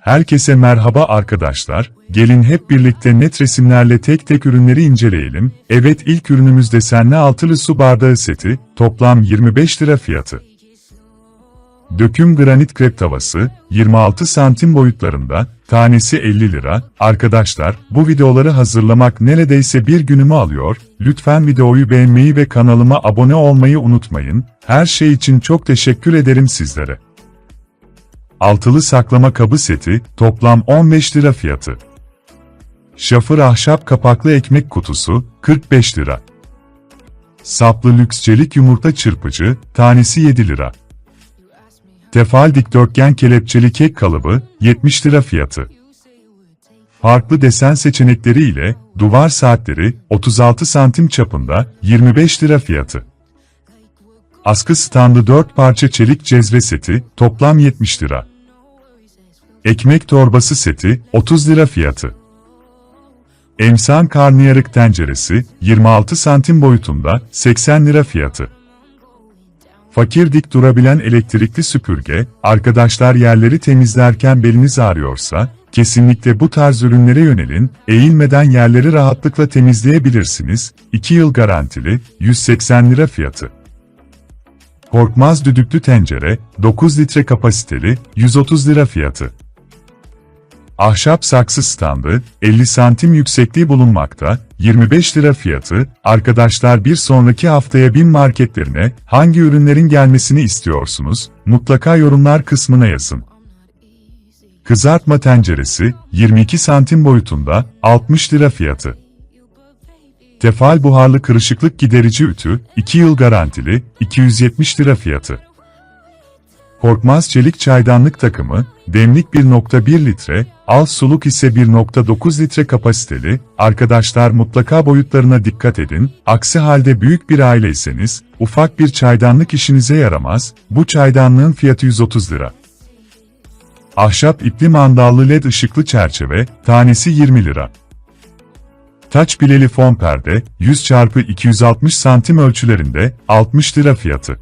Herkese merhaba arkadaşlar, gelin hep birlikte net resimlerle tek tek ürünleri inceleyelim. Evet ilk ürünümüz desenli altılı su bardağı seti, toplam 25 lira fiyatı. Döküm granit krep tavası, 26 santim boyutlarında, tanesi 50 lira. Arkadaşlar, bu videoları hazırlamak neredeyse bir günümü alıyor. Lütfen videoyu beğenmeyi ve kanalıma abone olmayı unutmayın. Her şey için çok teşekkür ederim sizlere. Altılı saklama kabı seti, toplam 15 lira fiyatı. Şafır ahşap kapaklı ekmek kutusu, 45 lira. Saplı lüks çelik yumurta çırpıcı, tanesi 7 lira. Tefal dikdörtgen kelepçeli kek kalıbı, 70 lira fiyatı. Farklı desen seçenekleri ile, duvar saatleri, 36 santim çapında, 25 lira fiyatı. Askı standı 4 parça çelik cezve seti, toplam 70 lira. Ekmek torbası seti, 30 lira fiyatı. Emsan karnıyarık tenceresi, 26 santim boyutunda, 80 lira fiyatı. Fakir dik durabilen elektrikli süpürge, arkadaşlar yerleri temizlerken beliniz ağrıyorsa, kesinlikle bu tarz ürünlere yönelin, eğilmeden yerleri rahatlıkla temizleyebilirsiniz, 2 yıl garantili, 180 lira fiyatı. Korkmaz düdüklü tencere, 9 litre kapasiteli, 130 lira fiyatı. Ahşap saksı standı, 50 santim yüksekliği bulunmakta, 25 lira fiyatı, arkadaşlar bir sonraki haftaya bin marketlerine hangi ürünlerin gelmesini istiyorsunuz, mutlaka yorumlar kısmına yazın. Kızartma tenceresi, 22 santim boyutunda, 60 lira fiyatı. Tefal buharlı kırışıklık giderici ütü, 2 yıl garantili, 270 lira fiyatı. Korkmaz çelik çaydanlık takımı, demlik 1.1 litre, al suluk ise 1.9 litre kapasiteli, arkadaşlar mutlaka boyutlarına dikkat edin, aksi halde büyük bir aileyseniz, ufak bir çaydanlık işinize yaramaz, bu çaydanlığın fiyatı 130 lira. Ahşap ipli mandallı led ışıklı çerçeve, tanesi 20 lira. Taç bileli fon perde, 100 x 260 santim ölçülerinde, 60 lira fiyatı.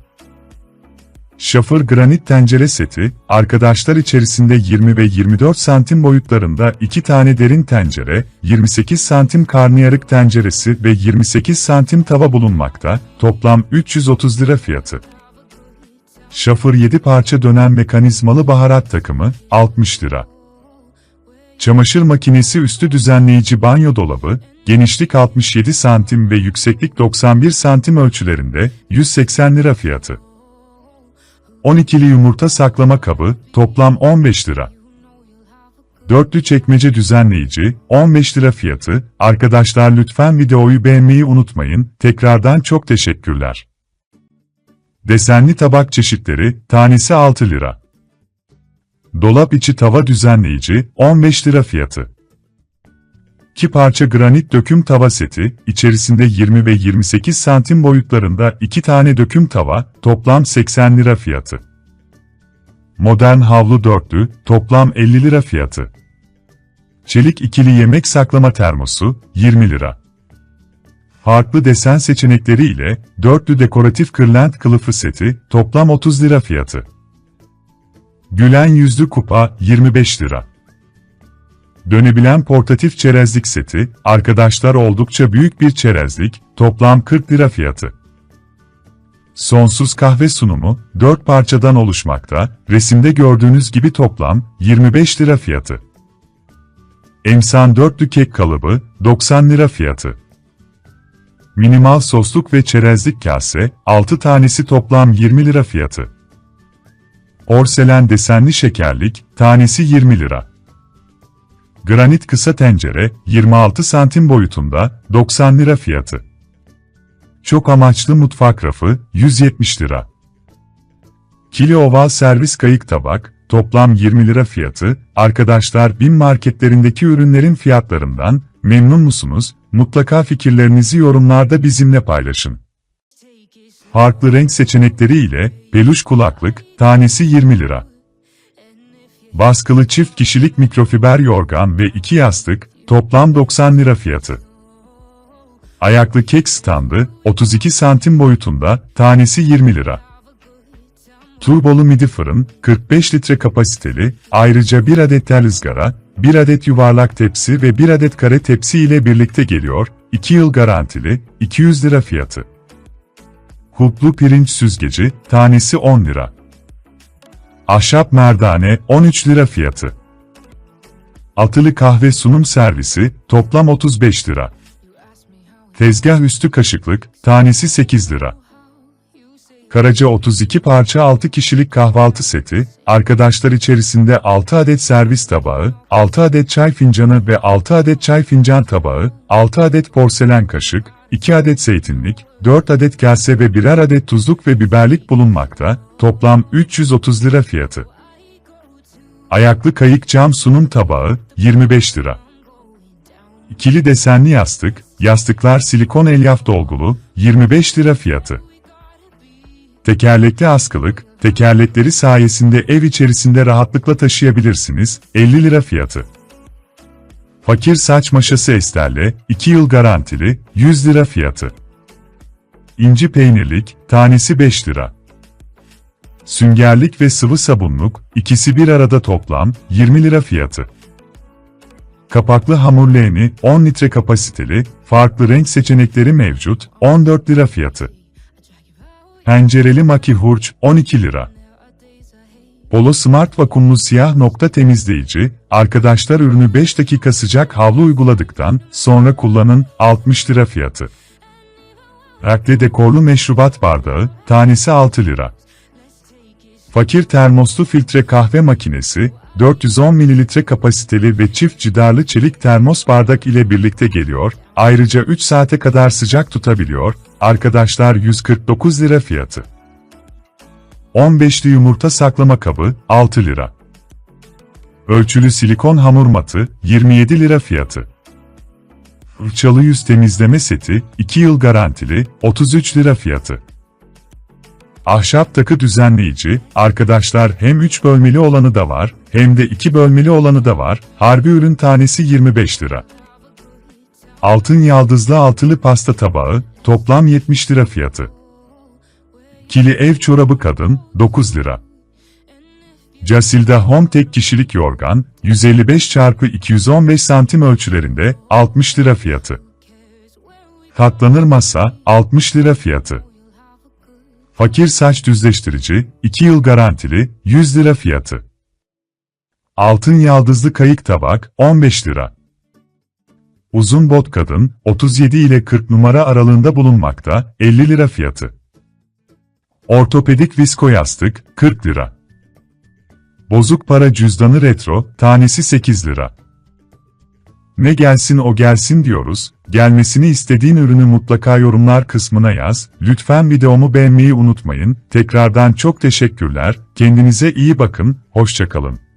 Şafır granit tencere seti, arkadaşlar içerisinde 20 ve 24 santim boyutlarında iki tane derin tencere, 28 santim karnıyarık tenceresi ve 28 santim tava bulunmakta, toplam 330 lira fiyatı. Şafır 7 parça dönen mekanizmalı baharat takımı, 60 lira. Çamaşır makinesi üstü düzenleyici banyo dolabı, genişlik 67 santim ve yükseklik 91 santim ölçülerinde, 180 lira fiyatı. 12'li yumurta saklama kabı, toplam 15 lira. Dörtlü çekmece düzenleyici, 15 lira fiyatı, arkadaşlar lütfen videoyu beğenmeyi unutmayın, tekrardan çok teşekkürler. Desenli tabak çeşitleri, tanesi 6 lira. Dolap içi tava düzenleyici, 15 lira fiyatı. 2 parça granit döküm tava seti, içerisinde 20 ve 28 santim boyutlarında 2 tane döküm tava, toplam 80 lira fiyatı. Modern havlu dörtlü, toplam 50 lira fiyatı. Çelik ikili yemek saklama termosu, 20 lira. Farklı desen seçenekleri ile, dörtlü dekoratif kırlent kılıfı seti, toplam 30 lira fiyatı. Gülen yüzlü kupa, 25 lira. Dönebilen portatif çerezlik seti, arkadaşlar oldukça büyük bir çerezlik, toplam 40 lira fiyatı. Sonsuz kahve sunumu, 4 parçadan oluşmakta, resimde gördüğünüz gibi toplam 25 lira fiyatı. Emsan dörtlü kek kalıbı, 90 lira fiyatı. Minimal sosluk ve çerezlik kase, 6 tanesi toplam 20 lira fiyatı. Porselen desenli şekerlik, tanesi 20 lira. Granit kısa tencere, 26 santim boyutunda, 90 lira fiyatı. Çok amaçlı mutfak rafı, 170 lira. Kili oval servis kayık tabak, toplam 20 lira fiyatı, arkadaşlar BİM marketlerindeki ürünlerin fiyatlarından, memnun musunuz? Mutlaka fikirlerinizi yorumlarda bizimle paylaşın. Farklı renk seçenekleri ile, peluş kulaklık, tanesi 20 lira. Baskılı çift kişilik mikrofiber yorgan ve iki yastık, toplam 90 lira fiyatı. Ayaklı kek standı, 32 santim boyutunda, tanesi 20 lira. turbolu midi fırın, 45 litre kapasiteli, ayrıca 1 adet tel ızgara, 1 adet yuvarlak tepsi ve 1 adet kare tepsi ile birlikte geliyor, 2 yıl garantili, 200 lira fiyatı. Kulplu pirinç süzgeci, tanesi 10 lira. Ahşap merdane, 13 lira fiyatı. Altılı kahve sunum servisi, toplam 35 lira. Tezgah üstü kaşıklık, tanesi 8 lira. Karaca 32 parça 6 kişilik kahvaltı seti, arkadaşlar içerisinde 6 adet servis tabağı, 6 adet çay fincanı ve 6 adet çay fincan tabağı, 6 adet porselen kaşık, 2 adet zeytinlik, 4 adet kase ve birer adet tuzluk ve biberlik bulunmakta, toplam 330 lira fiyatı. Ayaklı kayık cam sunum tabağı, 25 lira. İkili desenli yastık, yastıklar silikon elyaf dolgulu, 25 lira fiyatı. Tekerlekli askılık, tekerlekleri sayesinde ev içerisinde rahatlıkla taşıyabilirsiniz, 50 lira fiyatı. Fakir saç maşası esterle, 2 yıl garantili, 100 lira fiyatı. İnci peynirlik, tanesi 5 lira. Süngerlik ve sıvı sabunluk, ikisi bir arada toplam, 20 lira fiyatı. Kapaklı hamur leğeni, 10 litre kapasiteli, farklı renk seçenekleri mevcut, 14 lira fiyatı. Pencereli maki hurç, 12 lira. Polo Smart vakumlu siyah nokta temizleyici, arkadaşlar ürünü 5 dakika sıcak havlu uyguladıktan sonra kullanın, 60 lira fiyatı. Rakle dekorlu meşrubat bardağı, tanesi 6 lira. Fakir termoslu filtre kahve makinesi, 410 ml kapasiteli ve çift cidarlı çelik termos bardak ile birlikte geliyor, ayrıca 3 saate kadar sıcak tutabiliyor, arkadaşlar 149 lira fiyatı. 15'li yumurta saklama kabı, 6 lira. Ölçülü silikon hamur matı, 27 lira fiyatı. Fırçalı yüz temizleme seti, 2 yıl garantili, 33 lira fiyatı. Ahşap takı düzenleyici, arkadaşlar hem 3 bölmeli olanı da var, hem de 2 bölmeli olanı da var, harbi ürün tanesi 25 lira. Altın yaldızlı altılı pasta tabağı, toplam 70 lira fiyatı. Kili ev çorabı kadın, 9 lira. Casilda Home tek kişilik yorgan, 155 x 215 santim ölçülerinde, 60 lira fiyatı. Katlanır masa, 60 lira fiyatı. Fakir saç düzleştirici, 2 yıl garantili, 100 lira fiyatı. Altın yaldızlı kayık tabak, 15 lira. Uzun bot kadın, 37 ile 40 numara aralığında bulunmakta, 50 lira fiyatı. Ortopedik visko yastık, 40 lira. Bozuk para cüzdanı retro, tanesi 8 lira. Ne gelsin o gelsin diyoruz, gelmesini istediğin ürünü mutlaka yorumlar kısmına yaz, lütfen videomu beğenmeyi unutmayın, tekrardan çok teşekkürler, kendinize iyi bakın, hoşçakalın.